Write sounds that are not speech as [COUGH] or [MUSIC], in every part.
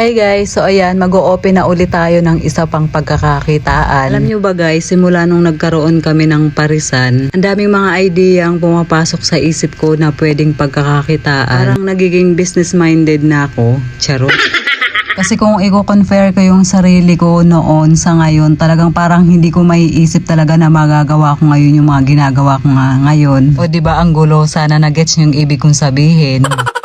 Hi guys, so ayan, mag-o-open na ulit tayo ng isa pang pagkakakitaan. Alam nyo ba guys, simula nung nagkaroon kami ng parisan, ang daming mga idea ang pumapasok sa isip ko na pwedeng pagkakakitaan. Parang nagiging business-minded na ako. Charot. [LAUGHS] Kasi kung i-compare ko yung sarili ko noon sa ngayon, talagang parang hindi ko maiisip talaga na magagawa ko ngayon yung mga ginagawa ko nga ngayon. O di ba ang gulo, sana na-gets nyo yung ibig kong sabihin. [LAUGHS]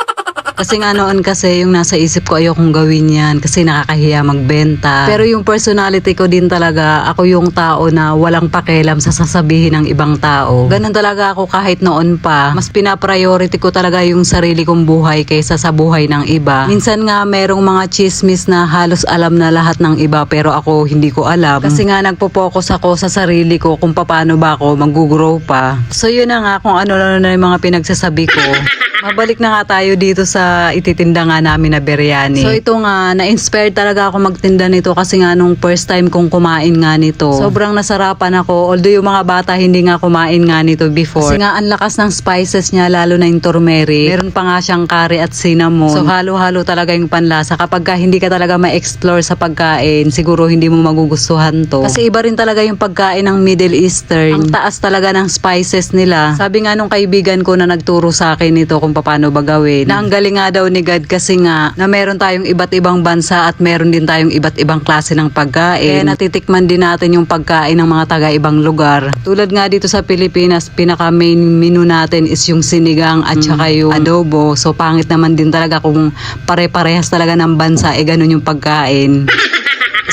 Kasi nga noon kasi yung nasa isip ko ayokong gawin yan kasi nakakahiya magbenta. Pero yung personality ko din talaga, ako yung tao na walang pakialam sa sasabihin ng ibang tao. Ganun talaga ako kahit noon pa. Mas pinapriority ko talaga yung sarili kong buhay kaysa sa buhay ng iba. Minsan nga merong mga chismis na halos alam na lahat ng iba pero ako hindi ko alam. Kasi nga nagpo-focus ako sa sarili ko kung paano ba ako mag-grow pa. So yun na nga kung ano na yung mga pinagsasabi ko. [LAUGHS] Mabalik na nga tayo dito sa ititinda nga namin na biryani. So ito nga, na-inspired talaga ako magtinda nito kasi nga nung first time kong kumain nga nito. Sobrang nasarapan ako. Although yung mga bata hindi nga kumain nga nito before. Kasi nga ang lakas ng spices niya lalo na yung turmeric. Meron pa nga siyang curry at cinnamon. So halo-halo talaga yung panlasa. Kapag ka hindi ka talaga ma-explore sa pagkain, siguro hindi mo magugustuhan to. Kasi iba rin talaga yung pagkain ng Middle Eastern. Ang taas talaga ng spices nila. Sabi nga nung kaibigan ko na nagturo sa akin nito kung paano ba gawin. Na ang galing nga daw ni God kasi nga na meron tayong iba't ibang bansa at meron din tayong iba't ibang klase ng pagkain. Kaya natitikman din natin yung pagkain ng mga taga ibang lugar. Tulad nga dito sa Pilipinas, pinaka main menu natin is yung sinigang at saka yung adobo. So pangit naman din talaga kung pare-parehas talaga ng bansa eh ganun yung pagkain.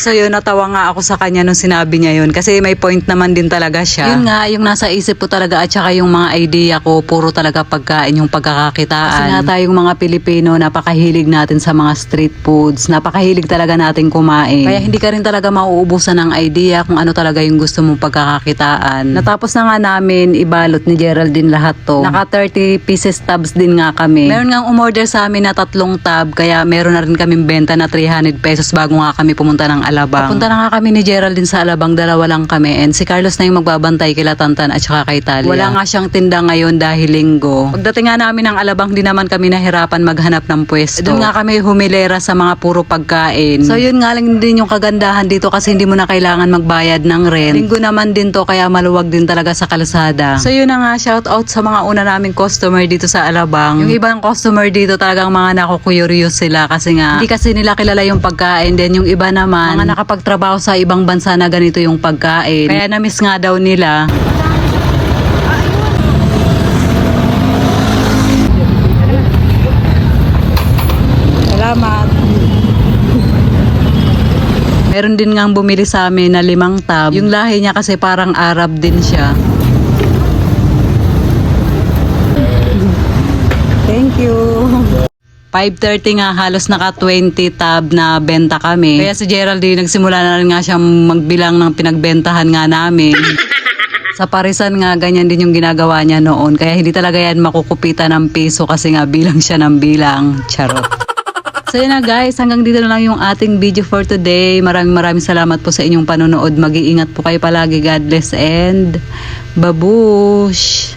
So yun, natawa nga ako sa kanya nung sinabi niya yun kasi may point naman din talaga siya. Yun nga, yung nasa isip ko talaga at saka yung mga idea ko, puro talaga pagkain yung pagkakakitaan. Kasi nga tayong mga Pilipino, napakahilig natin sa mga street foods, napakahilig talaga natin kumain. Kaya hindi ka rin talaga mauubusan ng idea kung ano talaga yung gusto mong pagkakakitaan. Natapos na nga namin ibalot ni Geraldine lahat to. Naka 30 pieces tabs din nga kami. Meron nga umorder sa amin na tatlong tab, kaya meron na rin kaming benta na 300 pesos bago nga kami pumunta ng Alabang. Papunta na nga kami ni Geraldine sa Alabang, dalawa lang kami. And si Carlos na yung magbabantay kila Tantan at saka kay Talia. Wala nga siyang tinda ngayon dahil linggo. Pagdating nga namin ng Alabang, di naman kami nahirapan maghanap ng pwesto. Doon nga kami humilera sa mga puro pagkain. So yun nga lang din yung kagandahan dito kasi hindi mo na kailangan magbayad ng rent. Linggo naman din to kaya maluwag din talaga sa kalsada. So yun na nga, shout out sa mga una naming customer dito sa Alabang. Yung ibang customer dito talagang mga nakukurious sila kasi nga hindi kasi nila kilala yung pagkain. Then yung iba naman, mga nakapagtrabaho sa ibang bansa na ganito yung pagkain. Kaya na-miss nga daw nila. Salamat. Meron din ngang bumili sa amin na limang tab. Yung lahi niya kasi parang Arab din siya. Thank you. 5.30 nga halos naka 20 tab na benta kami. Kaya si Geraldine nagsimula na rin nga siyang magbilang ng pinagbentahan nga namin. [LAUGHS] Sa parisan nga, ganyan din yung ginagawa niya noon. Kaya hindi talaga yan makukupitan ng piso kasi nga bilang siya ng bilang. Charot. [LAUGHS] So yun na guys, hanggang dito na lang yung ating video for today. Maraming maraming salamat po sa inyong panonood. Mag-iingat po kayo palagi. God bless and babush!